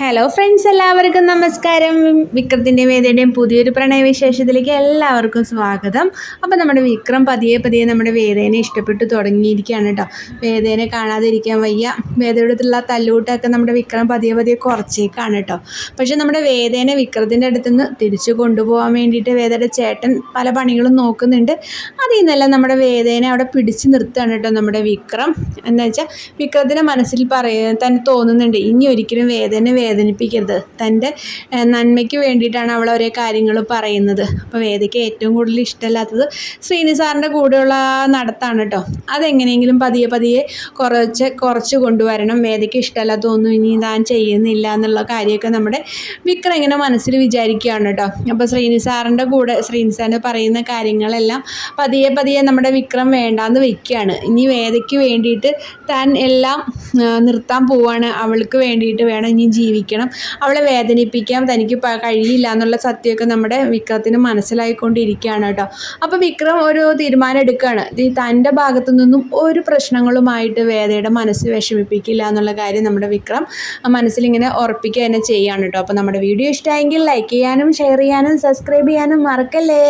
Hello friends എല്ലാവർക്കും നമസ്കാരം. വിക്രത്തിന്റെ വേദയുടെയും പുതിയൊരു പ്രണയവിശേഷത്തിലേക്ക് എല്ലാവർക്കും സ്വാഗതം. അപ്പോൾ നമ്മുടെ വിക്രം പതിയെ പതിയെ നമ്മുടെ വേദേനെ ഇഷ്ടപ്പെട്ടു തുടങ്ങിയിരിക്കുകയാണ് കേട്ടോ വേദേനെ കാണാതിരിക്കാൻ വയ്യ. വേദയോടത്തുള്ള തല്ലൂട്ടൊക്കെ നമ്മുടെ വിക്രം പതിയെ പതിയെ കുറച്ചേക്കാണ് കേട്ടോ പക്ഷെ നമ്മുടെ വേദേനെ വിക്രത്തിന്റെ അടുത്തുനിന്ന് തിരിച്ചു കൊണ്ടുപോകാൻ വേണ്ടിയിട്ട് വേദയുടെ ചേട്ടൻ പല പണികളും നോക്കുന്നുണ്ട്. അതിൽ നിന്നെല്ലാം നമ്മുടെ വേദേനെ അവിടെ പിടിച്ചു നിർത്തുകയാണ് കേട്ടോ നമ്മുടെ വിക്രം. എന്താ വെച്ചാൽ വിക്രത്തിന്റെ മനസ്സിൽ പറയാൻ തന്നെ തോന്നുന്നുണ്ട്. ഇനി ഒരിക്കലും വേദനെ വേദനിപ്പിക്കരുത്. തന്റെ നന്മയ്ക്ക് വേണ്ടിയിട്ടാണ് അവൾ ഓരോ കാര്യങ്ങൾ പറയുന്നത്. അപ്പോൾ വേദയ്ക്ക് ഏറ്റവും കൂടുതൽ ഇഷ്ടമല്ലാത്തത് ശ്രീനി സാറിന്റെ കൂടെയുള്ള നടത്താണ് കേട്ടോ. അതെങ്ങനെയെങ്കിലും പതിയെ പതിയെ കുറച്ച് കുറച്ച് കൊണ്ടുവരണം. വേദയ്ക്ക് ഇഷ്ടമല്ലാത്തൊന്നും ഇനി താൻ ചെയ്യുന്നില്ല എന്നുള്ള കാര്യമൊക്കെ നമ്മുടെ വിക്രം ഇങ്ങനെ മനസ്സിൽ വിചാരിക്കുകയാണ് കേട്ടോ. അപ്പോൾ ശ്രീനി സാറിന്റെ കൂടെ ശ്രീനി സാറിന്റെ പറയുന്ന കാര്യങ്ങളെല്ലാം പതിയെ പതിയെ നമ്മുടെ വിക്രം വേണ്ടാന്ന് വെക്കുകയാണ്. ഇനി വേദയ്ക്ക് വേണ്ടിയിട്ട് താൻ എല്ലാം നിർത്താൻ പോവാണ്. അവൾക്ക് വേണ്ടിയിട്ട് വേണം ഇനി ജീവിക്കണം അവളെ വേദനിപ്പിക്കാൻ തനിക്ക് കഴിയില്ല എന്നുള്ള സത്യമൊക്കെ നമ്മുടെ വിക്രത്തിന് മനസ്സിലായിക്കൊണ്ടിരിക്കുകയാണ് കേട്ടോ. അപ്പോൾ വിക്രം ഒരു തീരുമാനം എടുക്കുകയാണ്. തന്റെ ഭാഗത്തു നിന്നും ഒരു പ്രശ്നങ്ങളുമായിട്ട് വേദയുടെ മനസ്സ് വിഷമിപ്പിക്കില്ല എന്നുള്ള കാര്യം നമ്മുടെ വിക്രം മനസ്സിലിങ്ങനെ ഉറപ്പിക്കുക തന്നെ ചെയ്യുകയാണ് കേട്ടോ. അപ്പോൾ നമ്മുടെ വീഡിയോ ഇഷ്ടമായെങ്കിൽ ലൈക്ക് ചെയ്യാനും ഷെയർ ചെയ്യാനും സബ്സ്ക്രൈബ് ചെയ്യാനും മറക്കല്ലേ?